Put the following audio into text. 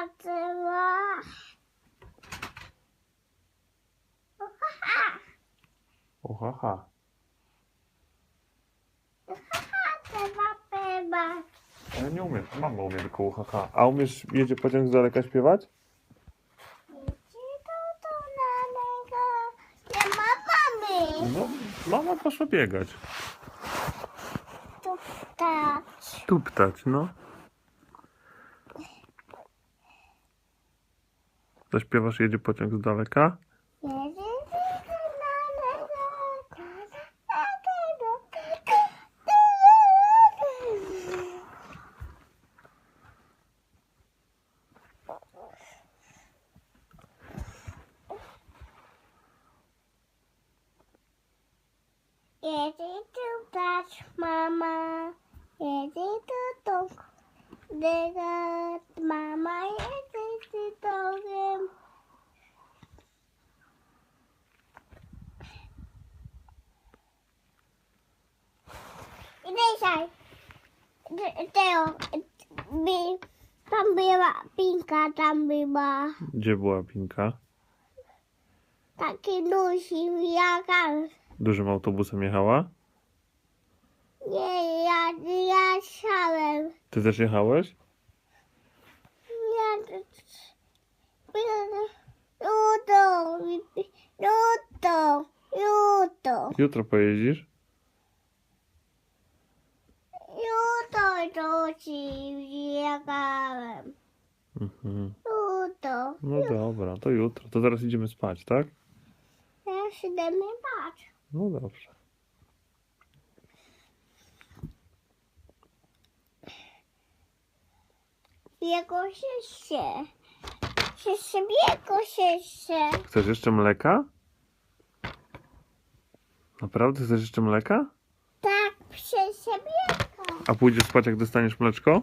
patrzyła. Uhaha. Uhaha. Uhaha, trzeba pływać. Ale nie umiem. Mama umie tylko uhaha. A umiesz, jedzie pociąg z daleka śpiewać? No, mama poszła biegać. Tuptać. Tuptać, no. Zaśpiewasz jedzie pociąg z daleka? Mama. Jedzie tu. Dygat, mama jedzie tu tokiem. I dzisiaj. Te- Teo, by, tam była pinka, tam była Gdzie była Pinka? taki duży jaka. Dużym autobusem jechała? Nie, ja, ja siałem. Ty też jechałeś? Ja, Juto, juto, juto, Jutro pojeździsz? Duży jechałem. Mhm. Juto, No dobra, to jutro. To zaraz idziemy spać, tak? ja się do mnie patrz. No dobrze. Jego się się. Się sobie się się. Chcesz jeszcze mleka? Naprawdę chcesz jeszcze mleka? Tak, się sobie. A pójdziesz spać, jak dostaniesz mleczko?